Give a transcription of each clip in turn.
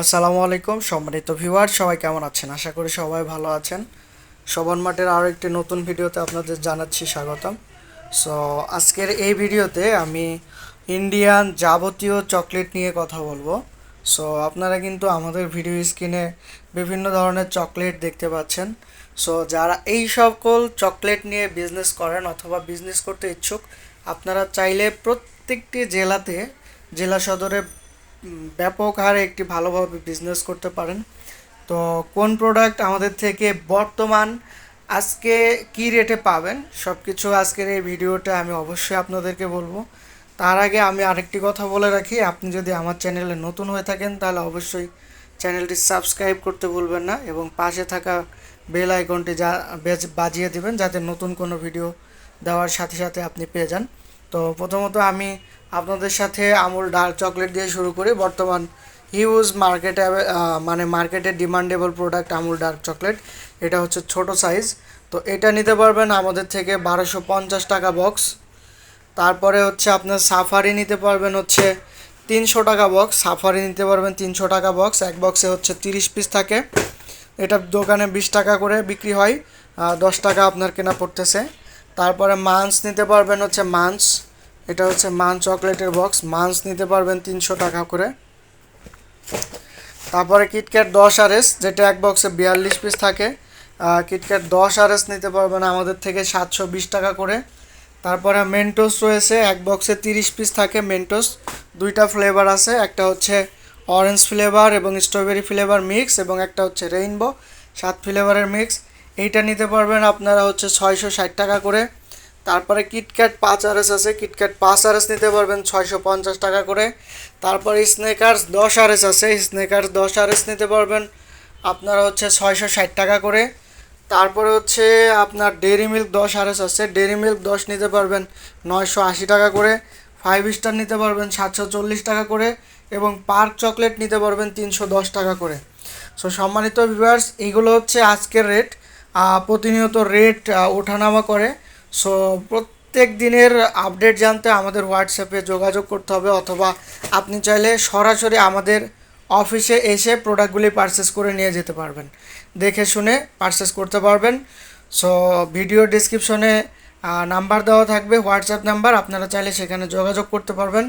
আসসালামু আলাইকুম, সম্মানিত ভিউয়ার, সবাই কেমন আছেন? আশা করি সবাই ভালো আছেন। শোভন মাঠের আরও একটি নতুন ভিডিওতে আপনাদের জানাচ্ছি স্বাগতম। সো আজকের এই ভিডিওতে আমি ইন্ডিয়ান যাবতীয় চকলেট নিয়ে কথা বলব। সো আপনারা কিন্তু আমাদের ভিডিও স্ক্রিনে বিভিন্ন ধরনের চকলেট দেখতে পাচ্ছেন। সো যারা এই সকল চকলেট নিয়ে বিজনেস করেন অথবা বিজনেস করতে ইচ্ছুক, আপনারা চাইলে প্রত্যেকটি জেলাতে, জেলা সদরে ব্যাপক হারে একটি ভালোভাবে বিজনেস করতে পারেন। তো কোন প্রোডাক্ট আমাদের থেকে বর্তমান আজকে কি রেটে পাবেন সব কিছু আজকের এই ভিডিওটা আমি অবশ্যই আপনাদেরকে বলব। তার আগে আমি আরেকটি কথা বলে রাখি, আপনি যদি আমার চ্যানেলে নতুন হয়ে থাকেন, তাহলে অবশ্যই চ্যানেলটি সাবস্ক্রাইব করতে ভুলবেন না এবং পাশে থাকা বেল আইকনটি যা বাজিয়ে দিবেন, যাতে নতুন কোনো ভিডিও দেওয়ার সাথে সাথে আপনি পেয়ে যান। তো প্রথমত আমি আপনাদের সাথে আমুল ডার্ক চকলেট দিয়ে শুরু করি। বর্তমান হিউজ মার্কেটে মানে মার্কেটে demandable product Amul dark chocolate. এটা হচ্ছে ছোট সাইজ তো এটা নিতে পারবেন আমাদের থেকে বারোশো পঞ্চাশ টাকা বক্স তারপরে হচ্ছে আপনার সাফারি নিতে পারবেন হচ্ছে তিনশো টাকা বক্স সাফারি নিতে পারবেন তিনশো টাকা বক্স এক বক্সে হচ্ছে তিরিশ পিস থাকে। এটা দোকানে বিশ টাকা করে বিক্রি হয়। দশ টাকা আপনার কেনা পড়তেছে। তারপরে মান্স নিতে পারবেন হচ্ছে মান্স এটা হচ্ছে মান চকলেটের বক্স। মান্স নিতে পারবেন তিনশো টাকা করে। তারপরে কিটক্যাট দশ আর এস যেটা এক বক্সে বিয়াল্লিশ পিস থাকে। কিটক্যাট দশ আর এস নিতে পারবেন আমাদের থেকে সাতশো বিশ টাকা করে। তারপরে মেন্টোস রয়েছে, এক বক্সে তিরিশ পিস থাকে মেন্টোস দুইটা ফ্লেভার আছে, একটা হচ্ছে অরেঞ্জ ফ্লেভার এবং স্ট্রবেরি ফ্লেভার মিক্স এবং একটা হচ্ছে রেইনবো সাত ফ্লেভারের মিক্স এইটা নিতে পারবেন আপনারা হচ্ছে ছয়শো ষাট টাকা করে। তারপরে কিটক্যাট পাঁচ আরএস আছে। কিটক্যাট পাঁচ আরএস নিতে পারবেন ছয়শো পঞ্চাশ টাকা করে। তারপরে স্নেকার্স দশ আরএস আছে। স্নেকার্স দশ আরএস নিতে পারবেন আপনারা হচ্ছে ছয়শো ষাট টাকা করে। তারপরে হচ্ছে আপনার ডেরি মিল্ক দশ আরএস আছে। ডেরি মিল্ক দশ নিতে পারবেন নয়শো আশি টাকা করে। ফাইভ স্টার নিতে পারবেন সাতশো চল্লিশ টাকা করে এবং পার্ক চকলেট নিতে পারবেন তিনশো দশ টাকা করে। সো সম্মানিত ভিউয়ার্স এইগুলো হচ্ছে আজকের রেট প্রতিনিয়ত রেট ওঠানামা করে। সো প্রত্যেক দিনের আপডেট জানতে আমাদের হোয়াটসঅ্যাপে যোগাযোগ করতে হবে অথবা আপনি চাইলে সরাসরি আমাদের অফিসে এসে প্রোডাক্টগুলি পারচেস করে নিয়ে যেতে পারবেন। দেখে শুনে পারচেস করতে পারবেন। সো ভিডিও ডিসক্রিপশনে নাম্বার দেওয়া থাকবে হোয়াটসঅ্যাপ নাম্বার আপনারা চাইলে সেখানে যোগাযোগ করতে পারবেন।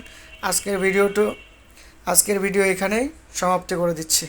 আজকের ভিডিওটু আজকের ভিডিও এখানেই সমাপ্তি করে দিচ্ছি।